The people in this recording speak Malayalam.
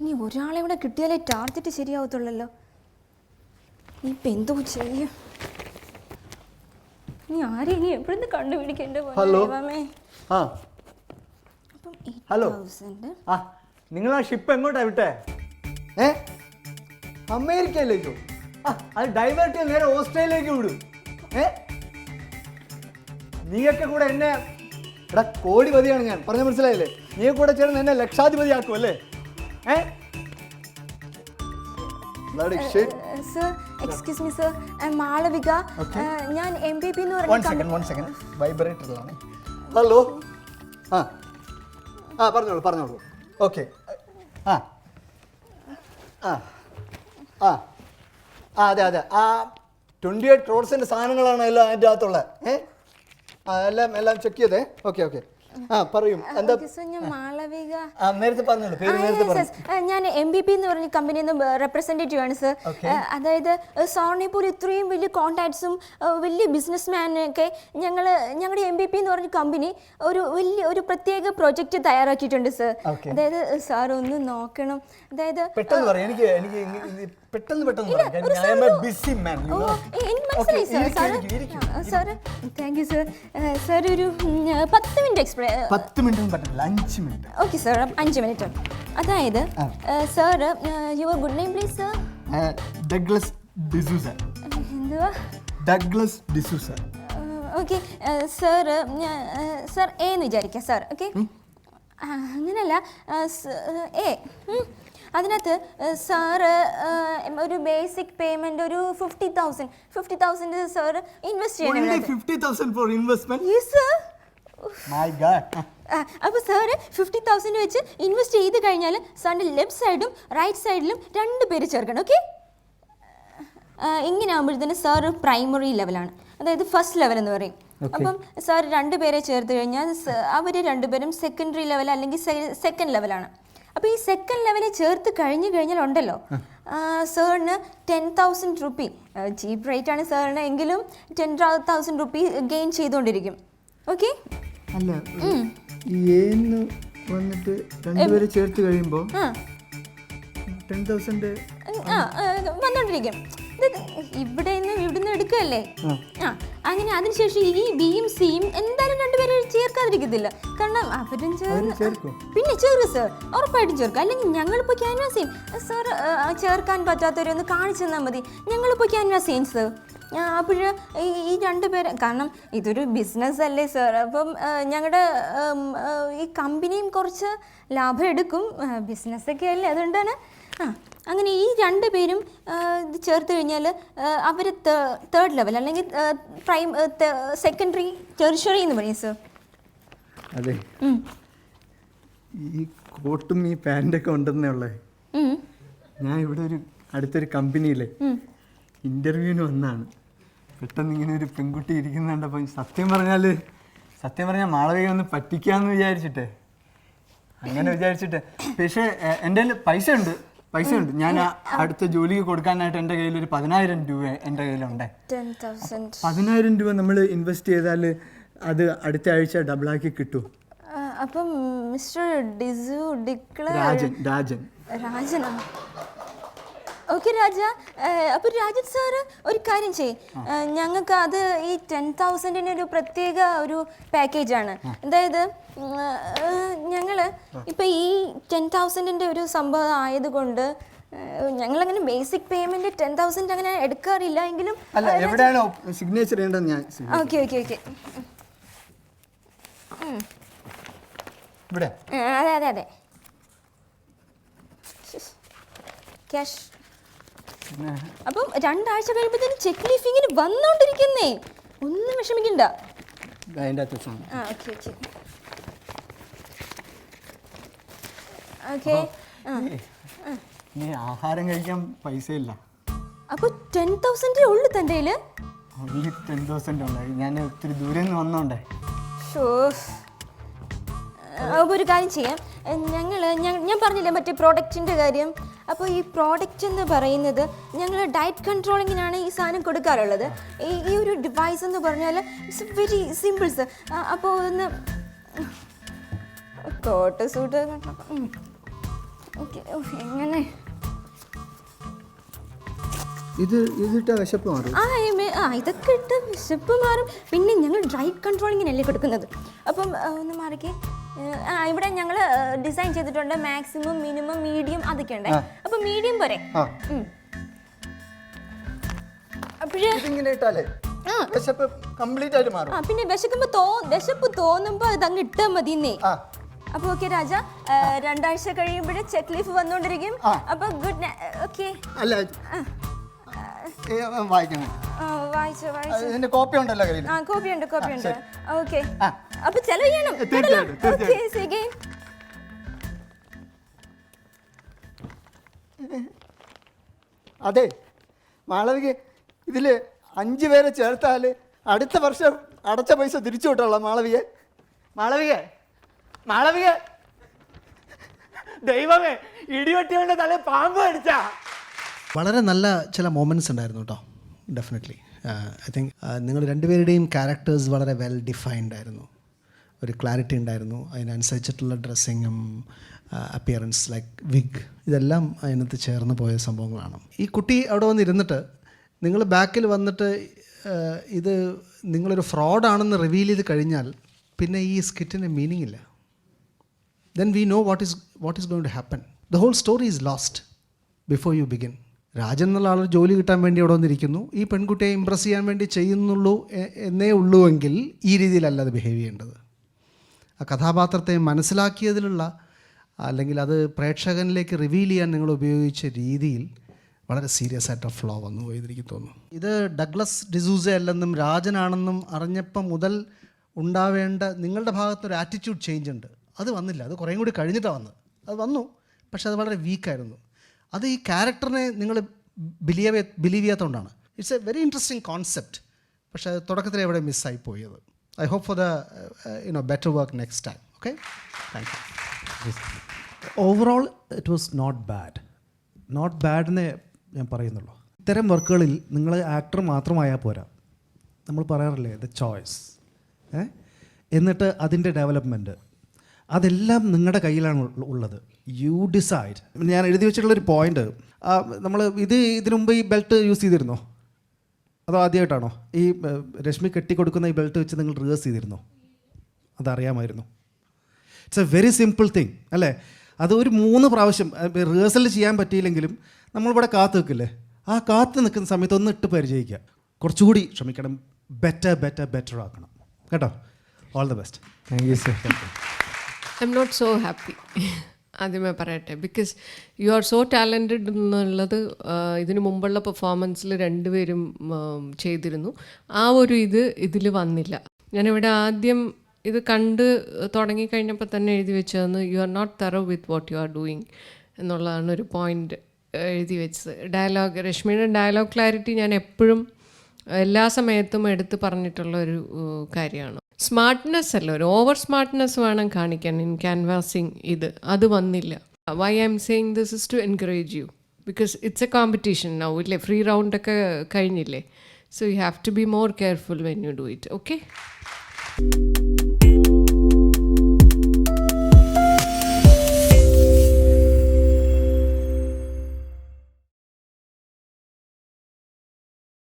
ഇനി ഒരാളെ കൂടെ കിട്ടിയാലേ ടാർജറ്റ് ശരിയാവത്തുള്ളല്ലോ. ഇപ്പം എന്തോ ചെയ്യും? ഇനി ആരെ ഇനി എവിടുന്ന് കണ്ടുപിടിക്കേണ്ട ഹലോ. ആ. അപ്പം ഹലോ. തൗസൻഡ് ആ നിങ്ങൾ ആ ഷിപ്പ് എങ്ങോട്ടാ വിട്ടേ? ഏ? അമേരിക്കയിലേക്കോ ആ അത് ഡൈവേർട്ട് ചെയ്ത് നേരെ ഓസ്ട്രേലിയയിലേക്ക് വിടും. ഏ? നീയൊക്കെ കൂടെ എന്നെ എടാ കോടിപതിയാണ് ഞാൻ. പറഞ്ഞ മനസ്സിലായില്ലേ? നീ കൂടെ ചേർന്ന് എന്നെ അല്ലേ? ഏ Bloody shit. Sir excuse me sir Malavika ഞാൻ എം പി പി എന്ന് വൺ പറഞ്ഞ സെക്കൻഡ് വൺ സെക്കൻഡ് വൈബ്രേറ്ററിലാണ് ഹലോ? ആ. ആ പറഞ്ഞോളൂ പറഞ്ഞോളൂ. ഓക്കെ ആ. ആ. ആ. ആ അതെ അതെ. ആ ട്വന്റി എയ്റ്റ് ക്രോഡ്സിന്റെ സാധനങ്ങളാണ് എല്ലാം അതിന്റെ അകത്തുള്ളത്. ഏ? ആ എല്ലാം എല്ലാം ചെക്ക് ചെയ്തേ. ഓക്കെ ഓക്കെ ആ പറയും. എന്താ മാളവിക. നേരത്തെ പറഞ്ഞോളൂ പേര് നേരത്തെ പറഞ്ഞു. ഞാൻ എം ബി പി എന്ന് പറഞ്ഞ കമ്പനിയിൽ നിന്ന് റെപ്രസെന്റേറ്റീവ് ആണ് സർ അതായത് സാറിനെ പോലെ ഇത്രയും വലിയ കോൺടാക്ട്സും വലിയ ബിസിനസ് മാനൊക്കെ ഞങ്ങൾ ഞങ്ങളുടെ എം ബി പി എന്ന് പറഞ്ഞ കമ്പനി ഒരു വലിയ ഒരു പ്രത്യേക പ്രോജക്റ്റ് തയ്യാറാക്കിയിട്ടുണ്ട് സർ അതായത് സാർ ഒന്ന് നോക്കണം. അതായത് പെട്ടെന്ന് പറയാം. എനിക്ക് എനിക്ക് പെട്ടെന്ന് പെട്ടെന്ന് busy man sir thank you sir sir ഒരു പത്ത് മിനിറ്റ് എക്സ്പ്രേ പത്ത് മിനിറ്റ് പറ്റില്ല അഞ്ച് മിനിറ്റ്. ഓക്കെ സാർ അഞ്ച് മിനിറ്റ്. അതായത്. Sir your good name please sir Douglas D'Souza എന്തുവാ? Douglas D'Souza okay sir sir A എന്ന് വിചാരിക്കാം സാർ ഓക്കെ അങ്ങനല്ല എ. അതിനകത്ത് സാറ് ഒരു ബേസിക് പേയ്മെന്റ് ഒരു fifty thousand fifty thousand sir invest ചെയ്യണം Only ഇതിനകത്ത്. 50,000 for investment? Yes, sir. My God. അപ്പോൾ സാറ് ഫിഫ്റ്റി തൗസൻഡ് വെച്ച് ഇൻവെസ്റ്റ് ചെയ്ത് കഴിഞ്ഞാൽ സാറിന്റെ ലെഫ്റ്റ് സൈഡും റൈറ്റ് സൈഡിലും രണ്ട് പേര് ചേർക്കണം ഓക്കെ ഇങ്ങനെ ആകുമ്പോഴത്തേന് സാർ പ്രൈമറി ലെവലാണ് അതായത് ഫസ്റ്റ് ലെവൽ എന്ന് പറയും. അപ്പം സാർ രണ്ടുപേരെ ചേർത്ത് കഴിഞ്ഞാൽ അവർ രണ്ടുപേരും സെക്കൻഡറി ലെവൽ അല്ലെങ്കിൽ സെക്കൻഡ് ലെവലാണ് അപ്പോൾ ഈ സെക്കൻഡ് ലെവലിൽ ചേർത്ത് കഴിഞ്ഞു കഴിഞ്ഞാൽ ഉണ്ടല്ലോ. സാറിന് ten thousand rupee cheap rate ആണ് സാറിന് എങ്കിലും ടെൻ തൗസൻഡ് റുപ്പി ഗെയിൻ ചെയ്തുകൊണ്ടിരിക്കും. ഓക്കെ അല്ല വന്നിട്ട് രണ്ടുപേരെ ചേർത്ത് കഴിയുമ്പോൾ ടെൻ തൗസൻഡ് വന്നോണ്ടിരിക്കും. ഇവിടെ നിന്ന് ഇവിടുന്ന് എടുക്കല്ലേ ആ. അങ്ങനെ അതിനുശേഷം ഈ ബിയും സിയും എന്തായാലും രണ്ടുപേരും ചേർക്കാതിരിക്കത്തില്ല. കാരണം അവരും ചേർന്ന്? പിന്നെ ചേർക്കും സർ ഉറപ്പായിട്ടും ചേർക്കും. അല്ലെങ്കിൽ ഞങ്ങളിപ്പോൾ ക്യാൻവാസ് ചെയ്യും. സർ ചേർക്കാൻ പറ്റാത്തവരൊന്ന് കാണിച്ചു തന്നാൽ മതി. ഞങ്ങളിപ്പോൾ ക്യാൻവാസ് ചെയ്യും സർ അപ്പോൾ ഈ ഈ രണ്ട് പേര് കാരണം ഇതൊരു ബിസിനസ് അല്ലേ സർ അപ്പം ഞങ്ങളുടെ ഈ കമ്പനിയും കുറച്ച് ലാഭം എടുക്കും. ബിസിനസ്സൊക്കെ അല്ലേ? അതുകൊണ്ടാണ് ആ അങ്ങനെ ഈ രണ്ട് പേരും ഇത് ചേർത്ത് കഴിഞ്ഞാൽ അവർ തേർഡ് ലെവൽ അല്ലെങ്കിൽ പ്രൈം സെക്കൻഡറി ടെറിഷറി എന്ന് പറയും സർ അതെ. ഈ കോട്ടും ഈ പാന്റൊക്കെ ഉണ്ടെന്നേ ഉള്ളേ. ഞാൻ ഇവിടെ ഒരു അടുത്തൊരു കമ്പനിയിലെ ഇന്റർവ്യൂവിന് വന്നാണ്. പെട്ടെന്ന് ഇങ്ങനെ ഒരു പെൺകുട്ടി ഇരിക്കുന്ന കണ്ടപ്പോൾ സത്യം പറഞ്ഞാൽ സത്യം പറഞ്ഞാൽ മാളവിക ഒന്ന് പറ്റിക്കാന്ന് വിചാരിച്ചിട്ടേ. അങ്ങനെ വിചാരിച്ചിട്ട്. പക്ഷേ എന്റെ കയ്യിൽ പൈസ ഉണ്ട്. പൈസ ഉണ്ട്. ഞാൻ അടുത്ത ജോലിക്ക് കൊടുക്കാനായിട്ട് എന്റെ കയ്യിൽ ഒരു പതിനായിരം രൂപ എന്റെ കയ്യിലുണ്ട്. പതിനായിരം രൂപ നമ്മൾ ഇൻവെസ്റ്റ് ചെയ്താൽ അത് അടുത്ത ആഴ്ച ഡബിൾ ആക്കി കിട്ടും അപ്പം മിസ്റ്റർ ഡിസു ഡിക്ലർ രാജൻ രാജൻ. രാജനാ? ഓക്കെ രാജ അപ്പൊ രാജിത് സാറ് ഒരു കാര്യം ചെയ് ഞങ്ങൾക്ക് അത് ഈ ടെൻ തൗസൻഡിന് ഒരു പ്രത്യേക ഒരു പാക്കേജ് ആണ്. അതായത് ഞങ്ങൾ ഇപ്പൊ ഈ ടെൻ തൗസൻഡിന്റെ ഒരു സംഭവം ആയതുകൊണ്ട് ഞങ്ങൾ അങ്ങനെ ബേസിക് പേയ്മെന്റ് ടെൻ തൗസൻഡ് അങ്ങനെ എടുക്കാറില്ല എങ്കിലും അല്ല എവിടെയാണോ സിഗ്നേച്ചർ ചെയ്യേണ്ടത് ഞാൻ ഓക്കെ ഓക്കെ ഓക്കെ ഇവിടെ. അതെ അതെ അതെ. ക്യാഷ് അപ്പം രണ്ടാഴ്ച കഴിയുമ്പോഴത്തേനും ചെക്ക് ലീഫിങ്ങിന് ഇങ്ങനെ വന്നോണ്ടിരിക്കുന്നേ. ഒന്നും വിഷമിക്കണ്ട. അതിന്റെ അകത്ത് വെച്ചാൽ ആ ഓക്കെ ഓക്കെ ഓക്കെ ആഹാരം കഴിക്കാൻ പൈസ ഇല്ല അപ്പോൾ ടെൻ തൗസൻഡേ ഉള്ളു തന്റെ കയ്യിൽ ഓൺലി ടെൻ തൗസൻഡ് ഉണ്ടായി ഞാൻ ഒത്തിരി ദൂരെ നിന്ന് വന്നോണ്ടേ. ഷോ. അപ്പോൾ ഒരു കാര്യം ചെയ്യാം. ഞങ്ങൾ ഞാൻ പറഞ്ഞില്ലേ മറ്റേ പ്രോഡക്റ്റിന്റെ കാര്യം? അപ്പോൾ ഈ പ്രോഡക്റ്റ് എന്ന് പറയുന്നത് ഞങ്ങൾ ഡയറ്റ് കൺട്രോളിങ്ങിനാണ് ഈ സാധനം കൊടുക്കാറുള്ളത്. ഈ ഈ ഒരു ഡിവൈസ് എന്ന് പറഞ്ഞാൽ ഇറ്റ്സ് വെരി സിമ്പിൾസ് അപ്പോൾ ഒന്ന് കോട്ട് സൂട്ട് ഓക്കെ എങ്ങനെ? ഇത് ഇതിട്ട വിശപ്പ് മാറും. ആ ആ ഇതൊക്കെ ഇട്ട് വിശപ്പ് മാറും. പിന്നെ ഞങ്ങൾ ഡ്രൈ കൺട്രോളിങ്ങിനല്ലേ കൊടുക്കുന്നത്? അപ്പം ഒന്ന് മാറിക്കേ. ആ ഇവിടെ ഞങ്ങൾ ഡിസൈൻ ചെയ്തിട്ടുണ്ട് മാക്സിമം മിനിമം മീഡിയം അതൊക്കെ ഉണ്ട്. അപ്പൊ മീഡിയം പോരെ. അപ്പോഴേ ഇതിങ്ങനെ ഇട്ടാലേ വിശപ്പ് കംപ്ലീറ്റ് ആയിട്ട് മാറും. ആ പിന്നെ വിശക്കുമ്പോ തോ വിശപ്പ് തോന്നുമ്പോ അത് അങ്ങ് ഇട്ടാ മതിന്നേ. അപ്പൊ ഓക്കെ രാജ. രണ്ടാഴ്ച കഴിയുമ്പോഴേ ചെക്ക് ലീഫ് വന്നുകൊണ്ടിരിക്കും. അപ്പൊ ഗുഡ് ഓക്കെ അല്ല. വായിക്കണം. വായിച്ചു വായിച്ചു. ഇതിന്റെ കോപ്പി ഉണ്ടല്ലോ കയ്യിൽ ആ കോപ്പി ഉണ്ട് കോപ്പി ഉണ്ട്. ഓക്കെ അപ്പോൾ അപ്പൊ ചെലവ് ചെയ്യണം. തീർച്ചയായിട്ടും, തീർച്ചയായിട്ടും. അതെ മാളവിക ഇതിൽ അഞ്ചു പേരെ ചേർത്താൽ അടുത്ത വർഷം അടച്ച പൈസ തിരിച്ചു വിട്ടോളാം മാളവിക മാളവിക മാളവിക. ദൈവമേ ഇടിവെട്ടിയോണ്ട് തല പാമ്പ് അടിച്ചാ വളരെ നല്ല ചില മോമെന്റ്സ് ഉണ്ടായിരുന്നു കേട്ടോ. ഡെഫിനറ്റ്ലി ഐ തിങ്ക് നിങ്ങൾ രണ്ടുപേരുടെയും ക്യാരക്ടേഴ്സ് വളരെ വെൽ ഡിഫൈൻഡ് ആയിരുന്നു. ഒരു ക്ലാരിറ്റി ഉണ്ടായിരുന്നു. അതിനനുസരിച്ചിട്ടുള്ള ഡ്രസ്സിങ്ങും അപ്പിയറൻസ് ലൈക്ക് വിഗ് ഇതെല്ലാം അതിനകത്ത് ചേർന്ന് പോയ സംഭവങ്ങളാണ്. ഈ കുട്ടി അവിടെ വന്നിരുന്നിട്ട് നിങ്ങൾ ബാക്കിൽ വന്നിട്ട് ആ, ഇത് നിങ്ങളൊരു ഫ്രോഡാണെന്ന് റിവീൽ ചെയ്ത് കഴിഞ്ഞാൽ പിന്നെ ഈ സ്കിറ്റിന് മീനിങ് ഇല്ല. Then we know what is what is going to happen the whole story is lost before you begin. Rajan എന്നുള്ള ആളൊരു ജോലി കിട്ടാൻ വേണ്ടി അവിടെ വന്നിരിക്കുന്നു. ഈ പെൺകുട്ടിയെ ഇമ്പ്രസ് ചെയ്യാൻ വേണ്ടി ചെയ്യുന്നുള്ളൂ എന്നേ ഉള്ളൂവെങ്കിൽ ഈ രീതിയിലല്ല അത് ബിഹേവ് ചെയ്യേണ്ടത്. ആ കഥാപാത്രത്തെ മനസ്സിലാക്കിയതിലുള്ള അല്ലെങ്കിൽ അത് പ്രേക്ഷകനിലേക്ക് റിവീൽ ചെയ്യാൻ നിങ്ങൾ ഉപയോഗിച്ച രീതിയിൽ വളരെ സീരിയസ് ആയിട്ട് ഫ്ലോ വന്നു പോയി എനിക്ക് തോന്നുന്നു. ഇത് ഡഗ്ലസ് ഡിസൂസ അല്ലെന്നും രാജനാണെന്നും അറിഞ്ഞപ്പം മുതൽ ഉണ്ടാവേണ്ട നിങ്ങളുടെ ഭാഗത്തൊരു ആറ്റിറ്റ്യൂഡ് ചേഞ്ച് ഉണ്ട്. അത് വന്നില്ല. അത് കുറേ കൂടി കഴിഞ്ഞിട്ടാണ് വന്നത്. അത് വന്നു. പക്ഷെ അത് വളരെ വീക്കായിരുന്നു അത് ഈ ക്യാരക്ടറിനെ നിങ്ങൾ believe believe ചെയ്യാത്തതുകൊണ്ടാണ് it's a very interesting concept പക്ഷേ തുടക്കത്തിൽ എവിടെ മിസ്സായി പോയത്. I hope for the you know better work next time okay thank you overall it was not bad not bad എന്നേ ഞാൻ പറയുന്നുള്ളൂ. ഇത്തരം വർക്കുകളിൽ നിങ്ങൾ ആക്ടർ മാത്രമായാൽ പോരാ. നമ്മൾ പറയാറില്ലേ ദ ചോയ്സ് എന്നിട്ട് അതിന്റെ ഡെവലപ്മെന്റ് അതെല്ലാം നിങ്ങളുടെ കയ്യിലാണ് ഉള്ളത്. യു ഡിസൈഡ് ഞാൻ എഴുതി വെച്ചിട്ടുള്ളൊരു പോയിന്റ് നമ്മൾ ഇത് ഇതിനു മുമ്പ് ഈ ബെൽറ്റ് യൂസ് ചെയ്തിരുന്നോ? അതോ ആദ്യമായിട്ടാണോ ഈ രശ്മി കെട്ടിക്കൊടുക്കുന്ന ഈ ബെൽറ്റ് വെച്ച് നിങ്ങൾ റിവേഴ്സ് ചെയ്തിരുന്നോ? അതറിയാമായിരുന്നു. It's a very simple thing അല്ലേ? അത് ഒരു മൂന്ന് പ്രാവശ്യം റിഹേഴ്സൽ ചെയ്യാൻ പറ്റിയില്ലെങ്കിലും നമ്മളിവിടെ കാത്തു നിൽക്കില്ലേ? ആ കാത്തു നിൽക്കുന്ന സമയത്ത് ഒന്ന് ഇട്ട് പരിചയിക്കുക. കുറച്ചുകൂടി ശ്രമിക്കണം. ബെറ്റർ ബെറ്റർ ബെറ്റർ ആക്കണം. കേട്ടോ? All the best thank you sir I'm not so happy ആദ്യമേ പറയട്ടെ. Because you are so talented എന്നുള്ളത് ഇതിനു മുമ്പുള്ള പെർഫോമൻസിൽ രണ്ടുപേരും ചെയ്തിരുന്നു. ആ ഒരു ഇത് ഇതിൽ വന്നില്ല. ഞാനിവിടെ ആദ്യം ഇത് കണ്ട് തുടങ്ങിക്കഴിഞ്ഞപ്പോൾ തന്നെ എഴുതി വെച്ചതെന്ന് you are not thorough with what you are doing എന്നുള്ളതാണ് ഒരു പോയിന്റ് എഴുതി വെച്ചത്. ഡയലോഗ് രശ്മിയുടെ ഡയലോഗ് ക്ലാരിറ്റി ഞാൻ എപ്പോഴും എല്ലാ സമയത്തും എടുത്ത് പറഞ്ഞിട്ടുള്ള ഒരു കാര്യമാണ്. സ്മാർട്ട്നെസ് അല്ല ഒരു ഓവർ സ്മാർട്ട്നെസ് വേണം കാണിക്കാൻ ഇൻ ക്യാൻവാസിങ് ഇത്. അത് വന്നില്ല. Why I'm saying this is to encourage you because it's a competition now ഇല്ലേ ഫ്രീ റൗണ്ടൊക്കെ കഴിഞ്ഞില്ലേ? So you have to be more careful when you do it okay